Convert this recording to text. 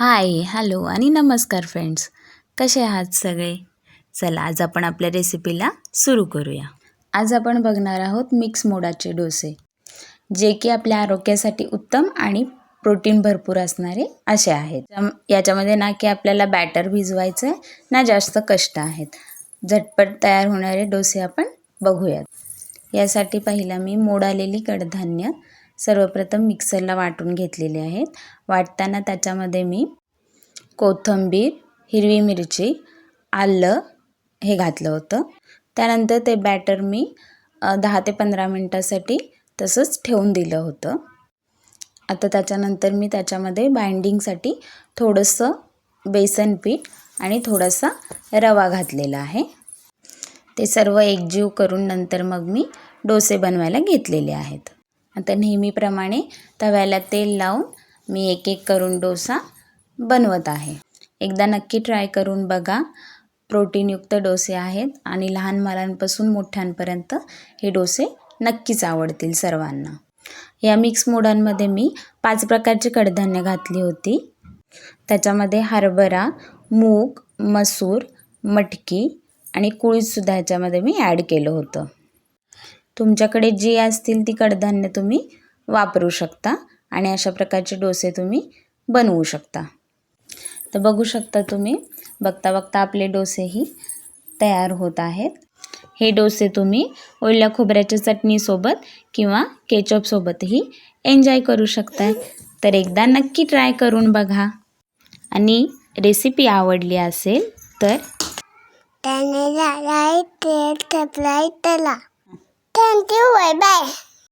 Hi hello आणि नमस्कार friends कसे आहात सगळे? चला आज आपण आपल्या रेसिपीला सुरू करूया. आज आपण बघणार आहोत मिक्स मोडाचे डोसे जे की आपल्या आरोग्यासाठी उत्तम आणि प्रोटीन भरपूर असणारे असे आहेत. याच्यामध्ये ना की आपल्याला बॅटर भिजवायचं आहे ना जास्त कष्ट आहेत. झटपट तयार होणारे डोसे आपण बघूयात. यासाठी पहिला मी मोड आलेली कडधान्य सर्वप्रथम मिक्सरला वाटून घेतलेले आहेत. वाटताना त्याच्यामध्ये मी कोथिंबीर हिरवी मिरची आलं हे घातलं होतं. त्यानंतर ते बॅटर मी दहा ते पंधरा मिनटासाठी तसंच ठेवून दिलं होतं. आता त्याच्यानंतर मी त्याच्यामध्ये बाइंडिंगसाठी थोडंसं बेसन पीठ आणि थोडासा रवा घातलेला आहे. ते सर्व एकजीव करून नंतर मग मी डोसे बनवायला घेतलेले आहेत. आता नेहमीप्रमाणे तव्याला तेल लावून मी एक एक करून डोसा बनवत आहे. एकदा नक्की ट्राय करून बघा. प्रोटीनयुक्त डोसे आहेत आणि लहान मुलांपासून मोठ्यांपर्यंत हे डोसे नक्कीच आवडतील सर्वांना. या मिक्स मोडांमध्ये मी पाच प्रकारची कडधान्य घातली होती. त्याच्यामध्ये हरभरा मूग मसूर मटकी आणि कुळीसुद्धा ह्याच्यामध्ये मी ॲड केलं होतं. तुमच्याकडे जी असतील ती कडधान्य तुम्ही वापरू शकता आणि अशा प्रकारचे डोसे तुम्ही बनवू शकता. तर बघू शकता तुम्ही बघता बघता आपले डोसेही तयार होत आहेत. हे डोसे तुम्ही ओल्या खोबऱ्याच्या चटणीसोबत किंवा केचपसोबतही एन्जॉय करू शकता तर एकदा नक्की ट्राय करून बघा. आणि रेसिपी आवडली असेल तर त्याने झालाय 看鸡尾巴